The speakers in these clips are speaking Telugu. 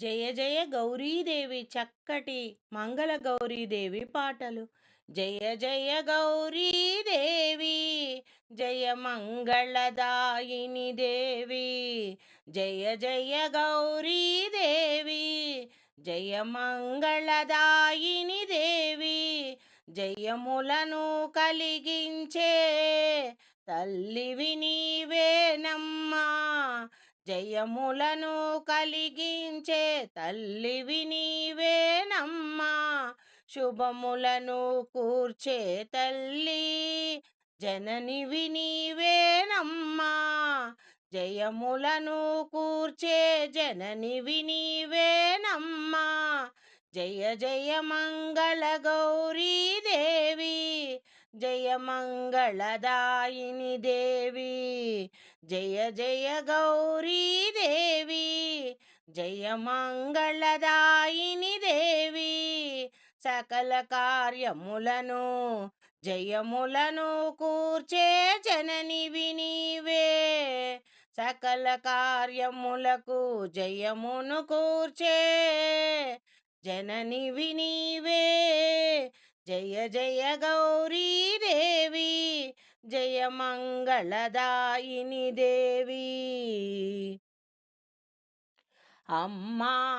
జయ జయ గౌరీదేవి చక్కటి మంగళ గౌరీదేవి పాటలు. జయ జయ గౌరీదేవి జయ మంగళదాయిని దేవి జయ జయ గౌరీదేవి జయ మంగళదాయిని దేవి జయములను కలిగించే తల్లివి నీవేనమ్మా జయములను కలిగించే తల్లివి నీవేనమ్మా శుభములను కూర్చే తల్లి జననివి నీవేనమ్మా జయములను కూర్చే జననివి నీవేనమ్మా జయ జయ మంగళ గౌరీ దేవి జయ మంగళదాయిని దేవి. జయ జయ గౌరీ దేవి. జయ మంగళదాయిని దేవి. సకల కార్యములను జయములను కూర్చే జననివి నీవే సకల కార్యములకు జయమును కూర్చే జననివి నీవే జయ జయ గౌరీదేవి జయ మంగళదాయిని దేవి. అమ్మా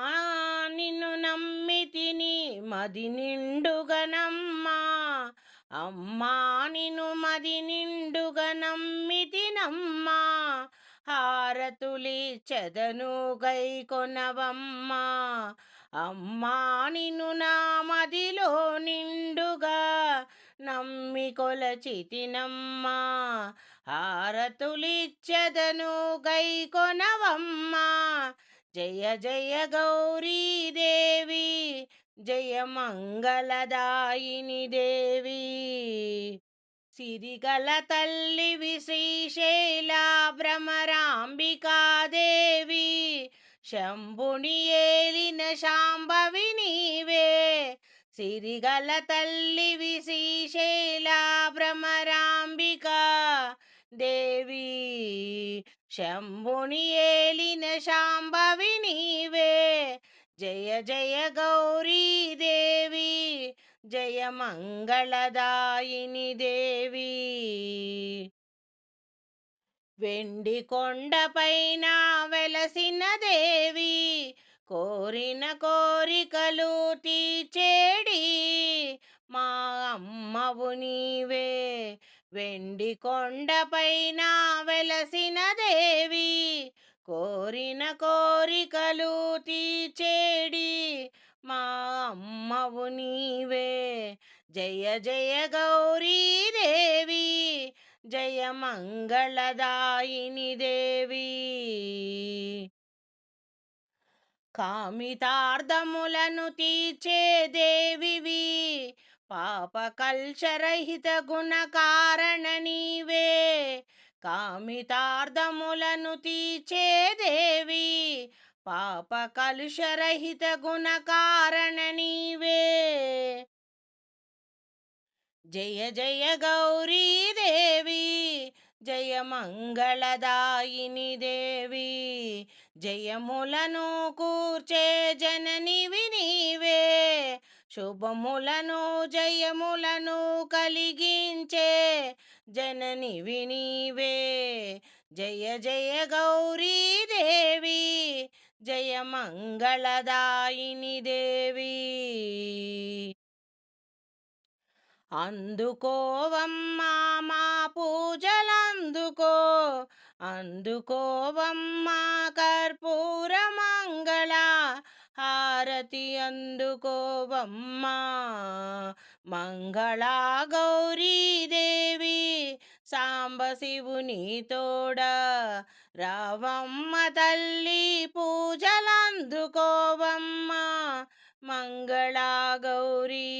నిన్ను నమ్మి తిని మది నిండుగనమ్మా అమ్మా నిన్ను మది నిండుగా నమ్మి తినమ్మా. హారతులి చెదను గై కొనవమ్మా. అమ్మా నిన్ను నా మదిలో నిండుగా నమ్మి కొలచితినమ్మా. హారతులిచ్చదను గై కొనవమ్మా. జయ జయ గౌరీదేవి జయ మంగళదాయిని దేవి. సిరిగల తల్లివి శ్రీశైల భ్రమరాంబికాదేవి శంభుని ఏలిన శాంభవి నీవే సిరిగల తల్లివి శ్రీశైల భ్రమరాంబికా దేవి శంభుని ఏలిన శాంభవి నీవే జయ జయ గౌరీ దేవి జయ మంగళదాయిని దేవి వెండి కొండపైన వెలసిన దేవి కోరిన కోరికలు తీచేడి మా అమ్మవు నీవే వెండి కొండపైన వెలసిన దేవి కోరిన కోరికలు తీచేడి మా అమ్మవు నీవే జయ జయ గౌరీ దేవి జయ మంగళదాయిని దేవి. కామితార్థములను తీర్చే దేవివి. పాప కల్చరహిత గుణ కారణ నీవే. కామితార్థములను తీర్చే దేవి. పాప కలుషరహిత గుణ కారణ నీవే. జయ జయ గౌరీ దేవి జయ మంగళదాయిని దేవి జయములను కూర్చే జననివి నీవే శుభములను జయములను కలిగించే జననివి నీవే. జయ జయ గౌరీ దేవి జయ మంగళదాయిని దేవి అందుకోవమ్మా మా పూజలందుకో అందుకోవమ్మా కర్పూర మంగళ హారతి అందుకోవమ్మా మంగళా గౌరీదేవి సాంబ శివుని తోడ రావమ్మ తల్లి పూజలందుకోవమ్మా మంగళా గౌరీ.